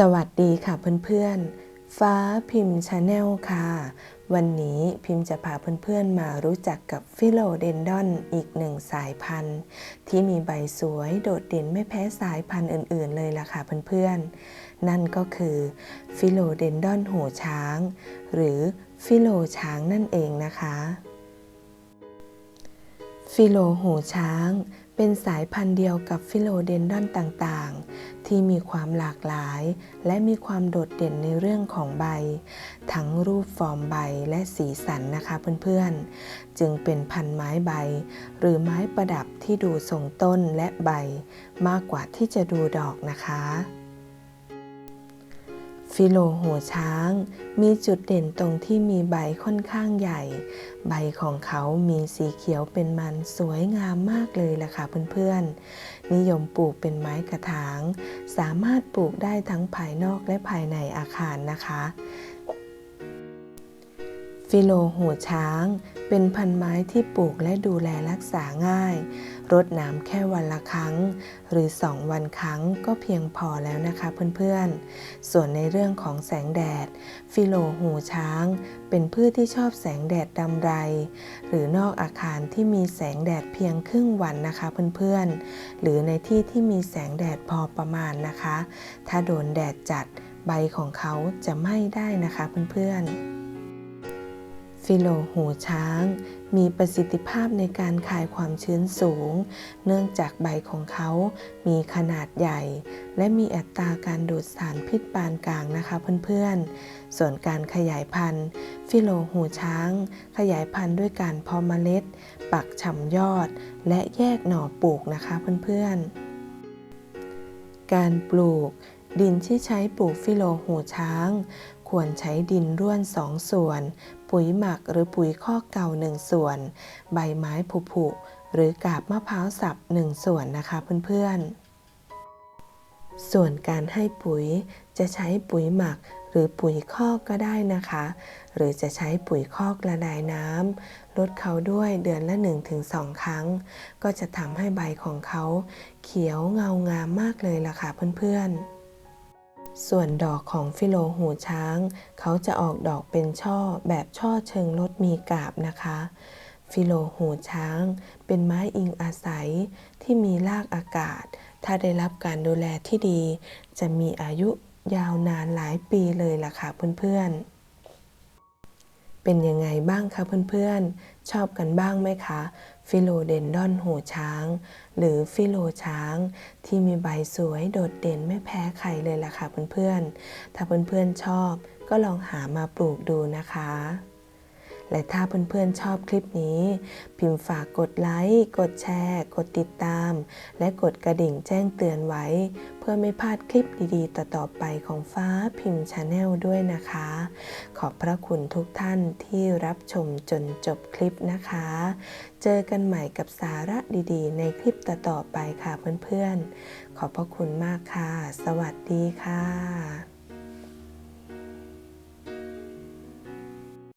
สวัสดีค่ะเพื่อนๆ ฟ้าพิมพ์ชาแนลค่ะ วันนี้พิมพ์จะพาเพื่อนๆมารู้จักกับฟิโลเดนดอนอีกหนึ่งสายพันธุ์ ที่มีใบสวยโดดเด่นไม่แพ้สายพันธุ์อื่นๆเลยล่ะค่ะเพื่อนๆ นั่นก็คือฟิโลเดนดอนหูช้าง หรือฟิโลช้างนั่นเองนะคะ ฟิโลหูช้าง เป็นสายพันธุ์เดียวกับฟิโลเดนดอนต่างๆ ที่มีความหลากหลาย และมีความโดดเด่นในเรื่องของใบ ทั้งรูปฟอร์มใบและสีสันนะคะเพื่อนๆ จึงเป็นพันไม้ใบ หรือไม้ประดับที่ดูทรงต้นและใบ มากกว่าที่จะดูดอกนะคะ ฟิโลหัวช้าง มีจุดเด่นตรงที่มีใบค่อนข้างใหญ่ ใบของเขามีสีเขียวเป็นมันสวยงามมากเลยล่ะค่ะเพื่อนๆ นิยมปลูกเป็นไม้กระถาง สามารถปลูกได้ทั้งภายนอกและภายในอาคารนะคะ ฟิโลหัวช้าง เป็นพันไม้ที่ปลูกและดูแลรักษาง่าย รดน้ำแค่วันละครั้ง หรือสองวันครั้งก็เพียงพอแล้วนะคะเพื่อนๆ ส่วนในเรื่องของแสงแดด ฟิโลหูช้าง เป็นพืชที่ชอบแสงแดดดำไร หรือนอกอาคารที่มีแสงแดดเพียงครึ่งวันนะคะเพื่อนๆ หรือในที่ที่มีแสงแดดพอประมาณนะคะ ถ้าโดนแดดจัดใบของเขาจะไหม้ได้นะคะเพื่อนๆ ฟิโลหูช้าง มีประสิทธิภาพในการคายความชื้นสูง เนื่องจากใบของเขามีขนาดใหญ่ และมีอัตราการดูดสารพิษปานกลางนะคะเพื่อนๆ ส่วนการขยายพันธุ์ ฟิโลหูช้าง ขยายพันธุ์ด้วยการเพาะเมล็ด ปักฉ่ำยอด และแยกหน่อปลูกนะคะเพื่อนๆ การปลูก ดินที่ใช้ปลูกฟิโลหูช้าง ควรใช้ดินร่วนสองส่วน ปุ๋ยหมักหรือปุ๋ยข้อเก่าหนึ่งส่วน ใบไม้ผุผุหรือกาบมะพร้าวสับหนึ่งส่วนนะคะเพื่อนๆ ส่วนการให้ปุ๋ยจะใช้ปุ๋ยหมักหรือปุ๋ยคอกก็ได้นะคะ หรือจะใช้ปุ๋ยคอกละลายน้ำลดเขาด้วยเดือนละ 1-2 ครั้ง ก็จะทำให้ใบของเขาเขียวเงางามมากเลยล่ะค่ะเพื่อนๆ ส่วนดอกของฟิโลหูช้าง เขาจะออกดอกเป็นช่อแบบช่อเชิงลดมีกาบนะคะ ฟิโลหูช้าง เป็นไม้อิงอาศัยที่มีรากอากาศ ถ้าได้รับการดูแลที่ดี จะมีอายุยาวนานหลายปีเลยล่ะค่ะเพื่อนๆ เป็นยังไงบ้างคะเพื่อนๆ ชอบกันบ้างไหมคะฟิโลเดนดอนหูช้าง หรือฟิโลช้าง ที่มีใบสวยโดดเด่นไม่แพ้ใครเลยล่ะค่ะเพื่อนๆ ถ้าเพื่อนๆชอบก็ลองหามาปลูกดูนะคะ และถ้าเพื่อนๆชอบคลิปนี้ พิมพ์ฝากกดไลค์ กดแชร์ กดติดตาม และกดกระดิ่งแจ้งเตือนไว้ เพื่อไม่พลาดคลิปดีๆ ต่อๆไปของฟ้าพิมพ์ชาแนลด้วยนะคะ ขอบพระคุณทุกท่านที่รับชมจนจบคลิปนะคะ เจอกันใหม่กับสาระดีๆ ในคลิปต่อๆไปค่ะเพื่อนๆ ขอบพระคุณมากค่ะ สวัสดีค่ะ